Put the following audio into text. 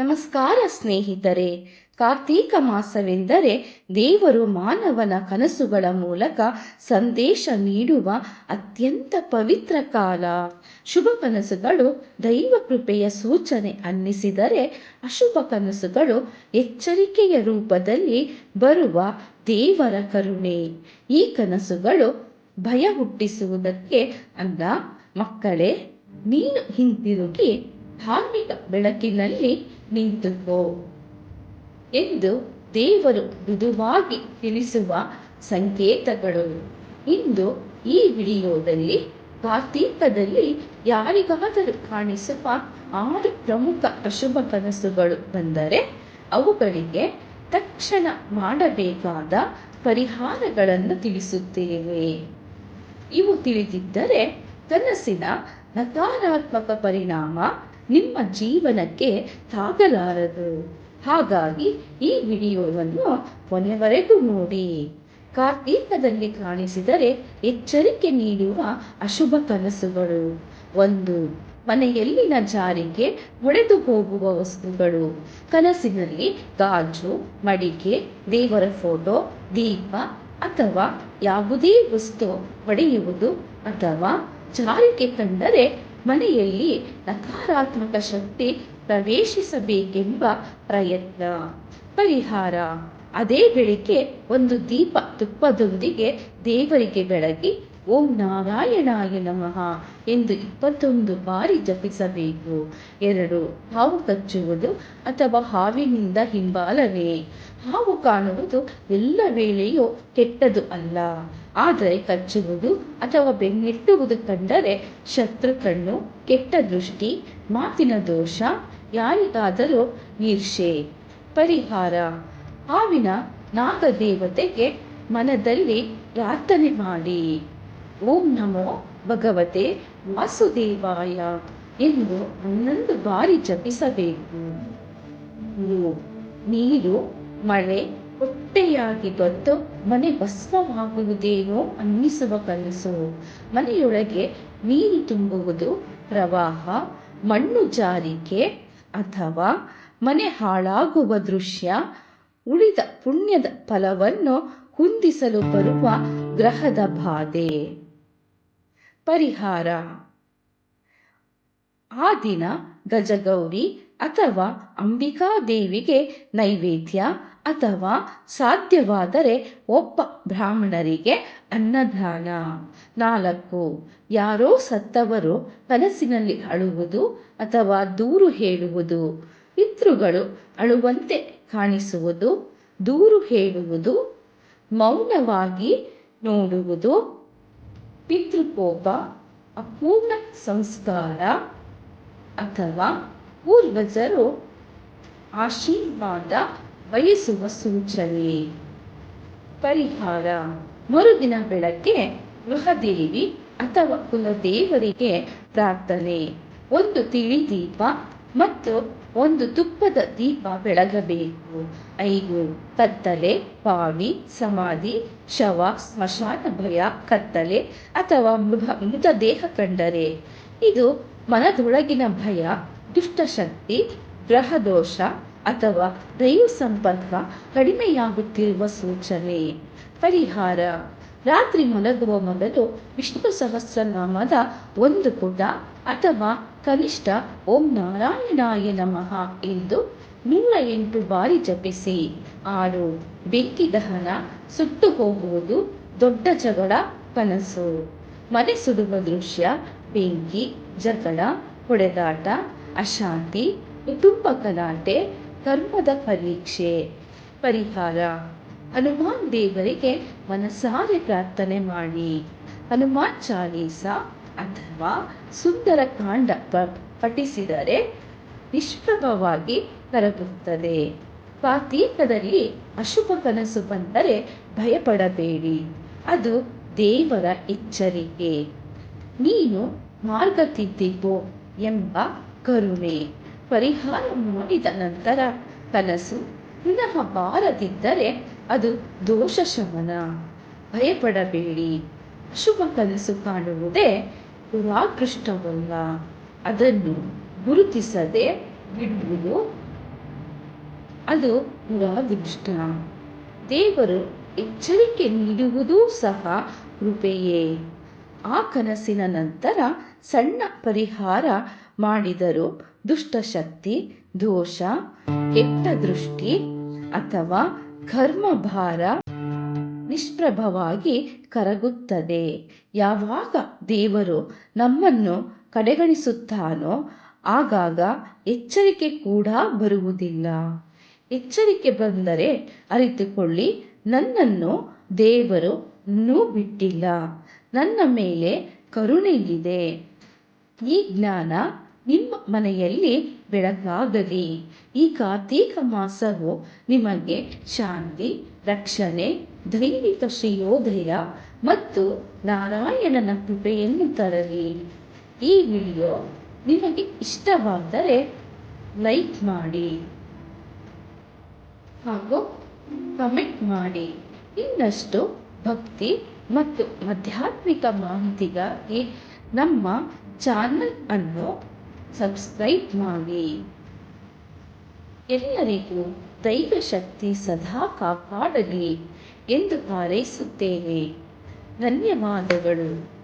ನಮಸ್ಕಾರ ಸ್ನೇಹಿತರೆ. ಕಾರ್ತೀಕ ಮಾಸವೆಂದರೆ ದೇವರು ಮಾನವನ ಕನಸುಗಳ ಮೂಲಕ ಸಂದೇಶ ನೀಡುವ ಅತ್ಯಂತ ಪವಿತ್ರ ಕಾಲ. ಶುಭ ಕನಸುಗಳು ದೈವ ಕೃಪೆಯ ಸೂಚನೆ ಅನ್ನಿಸಿದರೆ ಅಶುಭ ಕನಸುಗಳು ಎಚ್ಚರಿಕೆಯ ರೂಪದಲ್ಲಿ ಬರುವ ದೇವರ ಕರುಣೆ. ಈ ಕನಸುಗಳು ಭಯ ಹುಟ್ಟಿಸುವುದಕ್ಕೆ ಅಲ್ಲ, ಮಕ್ಕಳೇ, ನೀನು ಹಿಂತಿರುಗಿ ಧಾರ್ಮಿಕ ಬೆಳಕಿನಲ್ಲಿ ನಿಂತುಕೋ ಎಂದು ದೇವರು ಮೃದುವಾಗಿ ತಿಳಿಸುವ ಸಂಕೇತಗಳು. ಇಂದು ಈ ವಿಡಿಯೋದಲ್ಲಿ ಕಾರ್ತೀಕದಲ್ಲಿ ಯಾರಿಗಾದರೂ ಕಾಣಿಸುವ ಆರು ಪ್ರಮುಖ ಅಶುಭ ಕನಸುಗಳು ಬಂದರೆ ಅವುಗಳಿಗೆ ತಕ್ಷಣ ಮಾಡಬೇಕಾದ ಪರಿಹಾರಗಳನ್ನು ತಿಳಿಸುತ್ತೇವೆ. ಇವು ತಿಳಿದಿದ್ದರೆ ಕನಸಿನ ನಕಾರಾತ್ಮಕ ಪರಿಣಾಮ ನಿಮ್ಮ ಜೀವನಕ್ಕೆ ತಾಗಲಾರದು. ಹಾಗಾಗಿ ಈ ವಿಡಿಯೋವನ್ನು ಕೊನೆವರೆಗೂ ನೋಡಿ. ಕಾರ್ತೀಕದಲ್ಲಿ ಕಾಣಿಸಿದರೆ ಎಚ್ಚರಿಕೆ ನೀಡುವ ಅಶುಭ ಕನಸುಗಳು. ಒಂದು, ಮನೆಯಲ್ಲಿನ ಜಾರಿಗೆ ಹೊಡೆದು ಹೋಗುವ ವಸ್ತುಗಳು. ಕನಸಿನಲ್ಲಿ ಗಾಜು, ಮಡಿಕೆ, ದೇವರ ಫೋಟೋ, ದೀಪ ಅಥವಾ ಯಾವುದೇ ವಸ್ತು ಹೊಡೆಯುವುದು ಅಥವಾ ಜಾರಿಗೆ ಕಂಡರೆ ಮನೆಯಲ್ಲಿ ನಕಾರಾತ್ಮಕ ಶಕ್ತಿ ಪ್ರವೇಶಿಸಬೇಕೆಂಬ ಪ್ರಯತ್ನ. ಪರಿಹಾರ. ಅದೇ ಬೆಳಿಗ್ಗೆ ಒಂದು ದೀಪ ತುಪ್ಪದೊಂದಿಗೆ ದೇವರಿಗೆ ಬೆಳಗಿ ಓಂ ನಾರಾಯಣಾಯ ನಮಃ ಎಂದು ಇಪ್ಪತ್ತೊಂದು ಬಾರಿ ಜಪಿಸಬೇಕು. ಎರಡು, ಹಾವು ಕಚ್ಚುವುದು ಅಥವಾ ಹಾವಿನಿಂದ ಹಿಂಬಾಲವೇ? ಹಾವು ಕಾಣುವುದು ಎಲ್ಲ ವೇಳೆಯೂ ಕೆಟ್ಟದು ಅಲ್ಲ. ಆದರೆ ಕಚ್ಚುವುದು ಅಥವಾ ಬೆನ್ನೆಟ್ಟುವುದು ಕಂಡರೆ ಶತ್ರು ಕಣ್ಣು, ಕೆಟ್ಟ ದೃಷ್ಟಿ, ಮಾತಿನ ದೋಷ, ಯಾರಿಗಾದರೂ ಈರ್ಷೆ ಪರಿಹಾರ, ಹಾವಿನ ನಾಗದೇವತೆಗೆ ಮನದಲ್ಲಿ ಪ್ರಾರ್ಥನೆ ಮಾಡಿ. ಓಂ ನಮೋ ಭಗವತೆ ವಾಸುದೇವಾಯ ಎಂದು ಹನ್ನೊಂದು ಬಾರಿ ಜಪಿಸಬೇಕು. ನೀರು, ಮಳೆ, ಹೊಟ್ಟೆಯಾಗಿ ಬಂದು ಮನೆ ಭಸ್ಮವಾಗುವುದೇನೋ ಅನ್ನಿಸುವ ಕನಸು. ಮನೆಯೊಳಗೆ ನೀರು ತುಂಬುವುದು ಪ್ರವಾಹ, ಮಣ್ಣು ಜಾರಿಕೆ ಅಥವಾ ಮನೆ ಹಾಳಾಗುವ ದೃಶ್ಯ, ಉಳಿದ ಪುಣ್ಯದ ಫಲವನ್ನು ಹೊಂದಿಸಲು ಬರುವ ಗ್ರಹದ ಬಾಧೆ. ಪರಿಹಾರ. ಆ ದಿನ ಗಜಗೌರಿ ಅಥವಾ ಅಂಬಿಕಾ ದೇವಿಗೆ ನೈವೇದ್ಯ ಅಥವಾ ಸಾಧ್ಯವಾದರೆ ಒಬ್ಬ ಬ್ರಾಹ್ಮಣರಿಗೆ ಅನ್ನದಾನ. ನಾಲ್ಕು, ಯಾರೋ ಸತ್ತವರು ಕನಸಿನಲ್ಲಿ ಅಳುವುದು ಅಥವಾ ದೂರು ಹೇಳುವುದು. ಪಿತೃಗಳು ಅಳುವಂತೆ ಕಾಣಿಸುವುದು, ದೂರು ಹೇಳುವುದು, ಮೌನವಾಗಿ ನೋಡುವುದು. ಪಿತೃಕೋಪ, ಅಪೂರ್ಣ ಸಂಸ್ಕಾರ ಅಥವಾ ಪೂರ್ವಜರು ಆಶೀರ್ವಾದ ಬಯಸುವ ಸೂಚನೆ. ಪರಿಹಾರ. ಮರುದಿನ ಬೆಳಗ್ಗೆ ಗೃಹದೇವಿ ಅಥವಾ ಕುಲದೇವರಿಗೆ ಪ್ರಾರ್ಥನೆ. ಒಂದು ತಿಳಿ ದೀಪ ಮತ್ತು ಒಂದು ತುಪ್ಪದ ದೀಪ ಬೆಳಗಬೇಕು. ಐದು, ಕತ್ತಲೆ ಪಾವಿ ಸಮಾಧಿ, ಶವ, ಸ್ಮಶಾನ, ಭಯ, ಕತ್ತಲೆ ಅಥವಾ ಮೃಗ ಮೃತದೇಹ ಕಂಡರೆ. ಇದು ಮನದೊಳಗಿನ ಭಯ, ದುಷ್ಟಶಕ್ತಿ, ಗ್ರಹದೋಷ ಅಥವಾ ದೈವ ಸಂಪರ್ಕ ಕಡಿಮೆಯಾಗುತ್ತಿರುವ ಸೂಚನೆ. ಪರಿಹಾರ ರಾತ್ರಿ ಮಲಗುವ ಮೊದಲು ವಿಷ್ಣು ಸಹಸ್ರನಾಮದ ಒಂದು ಪುಟ ಅಥವಾ ಕನಿಷ್ಠ ಓಂ ನಾರಾಯಣಾಯ ನಮಃ ಎಂದು ನೂರ ಎಂಟು ಬಾರಿ ಜಪಿಸಿ. ಆರು, ಬೆಂಕಿ ದಹನ, ಸುಟ್ಟು ಹೋಗುವುದು, ದೊಡ್ಡ ಜಗಳ, ಕನಸು. ಮನೆ ಸುಡುವ ದೃಶ್ಯ, ಬೆಂಕಿ, ಜಗಳ, ಹೊಡೆದಾಟ, ಅಶಾಂತಿ, ಕುಟುಂಬ ಗಲಾಟೆ, ಕರ್ಮದ ಪರೀಕ್ಷೆ. ಪರಿಹಾರ. ಹನುಮಾನ್ ದೇವರಿಗೆ ಮನಸಾರೆ ಪ್ರಾರ್ಥನೆ ಮಾಡಿ. ಹನುಮಾನ್ ಚಾಲೀಸ ಅಥವಾ ಸುಂದರ ಕಾಂಡ ಪಠಿಸಿದರೆ ನಿಷ್ಪ್ರಭವಾಗಿ ಕರಗುತ್ತದೆ. ಪಾತೀಕದಲ್ಲಿ ಅಶುಭ ಕನಸು ಬಂದರೆ ಭಯಪಡಬೇಡಿ. ಅದು ದೇವರ ಎಚ್ಚರಿಕೆ. ನೀನು ಮಾರ್ಗ ತಿದ್ದಿಗೋ ಎಂಬ ಕರುಣೆ. ಪರಿಹಾರ ಮಾಡಿದ ನಂತರ ಕನಸು ಪುನಃ ಬಾರದಿದ್ದರೆ ಅದು ದೋಷ ಶಮನ. ಭಯಪಡಬೇಡಿ. ಶುಭ ಕನಸು ಕಾಣುವುದೇ ದುರಾಕೃಷ್ಟವಲ್ಲ. ಅದನ್ನು ಗುರುತಿಸದೆ ಬಿಡುವುದು ಅದು ಪುರಾದೃಷ್ಟ ದೇವರು ಎಚ್ಚರಿಕೆ ನೀಡುವುದೂ ಸಹ ಕೃಪೆಯೇ. ಆ ಕನಸಿನ ನಂತರ ಸಣ್ಣ ಪರಿಹಾರ ಮಾಡಿದರೂ ದುಷ್ಟಶಕ್ತಿ, ದೋಷ, ಕೆಟ್ಟ ದೃಷ್ಟಿ ಅಥವಾ ಕರ್ಮಭಾರ ನಿಷ್ಪ್ರಭವಾಗಿ ಕರಗುತ್ತದೆ. ಯಾವಾಗ ದೇವರು ನಮ್ಮನ್ನು ಕಡೆಗಣಿಸುತ್ತಾನೋ ಆಗಾಗ ಎಚ್ಚರಿಕೆ ಕೂಡ ಬರುವುದಿಲ್ಲ. ಎಚ್ಚರಿಕೆ ಬಂದರೆ ಅರಿತುಕೊಳ್ಳಿ, ನನ್ನನ್ನು ದೇವರು ಇನ್ನೂ ಬಿಟ್ಟಿಲ್ಲ ನನ್ನ ಮೇಲೆ ಕರುಣೆಯಿದೆ. ಈ ಜ್ಞಾನ ನಿಮ್ಮ ಮನೆಯಲ್ಲಿ ಬೆಳಕಾಗಲಿ ಈ ಕಾರ್ತೀಕ ಮಾಸವು ನಿಮಗೆ ಶಾಂತಿ, ರಕ್ಷಣೆ ದೈವಿಕ ಶ್ರೇಯೋದಯ ಮತ್ತು ನಾರಾಯಣನ ಕೃಪೆಯನ್ನು ತರಲಿ. ಈ ವಿಡಿಯೋ ನಿಮಗೆ ಇಷ್ಟವಾದರೆ ಲೈಕ್ ಮಾಡಿ ಹಾಗೂ ಕಮೆಂಟ್ ಮಾಡಿ. ಇನ್ನಷ್ಟು ಭಕ್ತಿ ಮತ್ತು ಆಧ್ಯಾತ್ಮಿಕ ಮಾಹಿತಿಗಾಗಿ ನಮ್ಮ ಚಾನಲ್ ಅನ್ನು ಸಬ್ಸ್ಕ್ರೈಬ್ ಮಾಡಿ. ಎಲ್ಲರಿಗೂ ದೈವ ಶಕ್ತಿ ಸದಾ ಕಾಪಾಡಲಿ ಎಂದು ಹಾರೈಸುತ್ತೇವೆ ಧನ್ಯವಾದಗಳು.